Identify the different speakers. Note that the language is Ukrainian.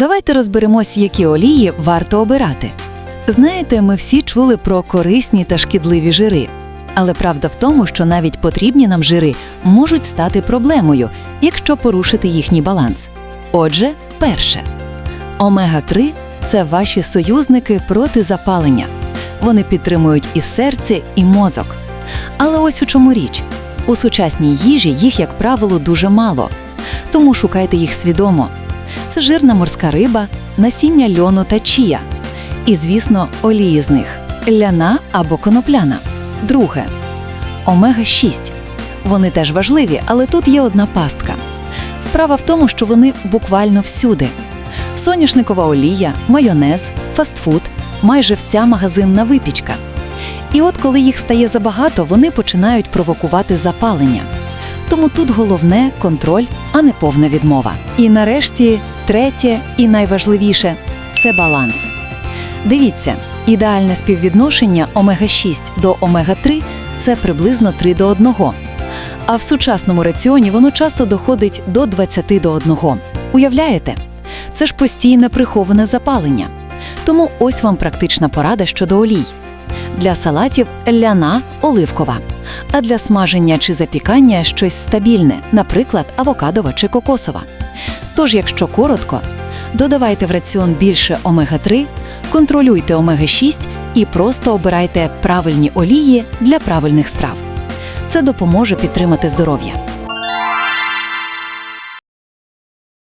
Speaker 1: Давайте розберемось, які олії варто обирати. Знаєте, ми всі чули про корисні та шкідливі жири. Але правда в тому, що навіть потрібні нам жири можуть стати проблемою, якщо порушити їхній баланс. Отже, перше. Омега-3 це ваші союзники проти запалення. Вони підтримують і серце, і мозок. Але ось у чому річ: у сучасній їжі їх, як правило, дуже мало. Тому шукайте їх свідомо. Це жирна морська риба, насіння льону та чія. І, звісно, олії з них ляна або конопляна. Друге омега-6. Вони теж важливі, але тут є одна пастка. Справа в тому, що вони буквально всюди: соняшникова олія, майонез, фастфуд, майже вся магазинна випічка. І от коли їх стає забагато, вони починають провокувати запалення. Тому тут головне контроль, а не повна відмова. І нарешті, третє і найважливіше це баланс. Дивіться, ідеальне співвідношення омега-6 до омега-3 це приблизно 3 до 1. А в сучасному раціоні воно часто доходить до 20 до 1. Уявляєте? Це ж постійне приховане запалення. Тому ось вам практична порада щодо олій. Для салатів ляна оливкова, а для смаження чи запікання щось стабільне, наприклад, авокадова чи кокосова. Тож, якщо коротко, додавайте в раціон більше омега-3, контролюйте омега-6 і просто обирайте правильні олії для правильних страв. Це допоможе підтримати здоров'я.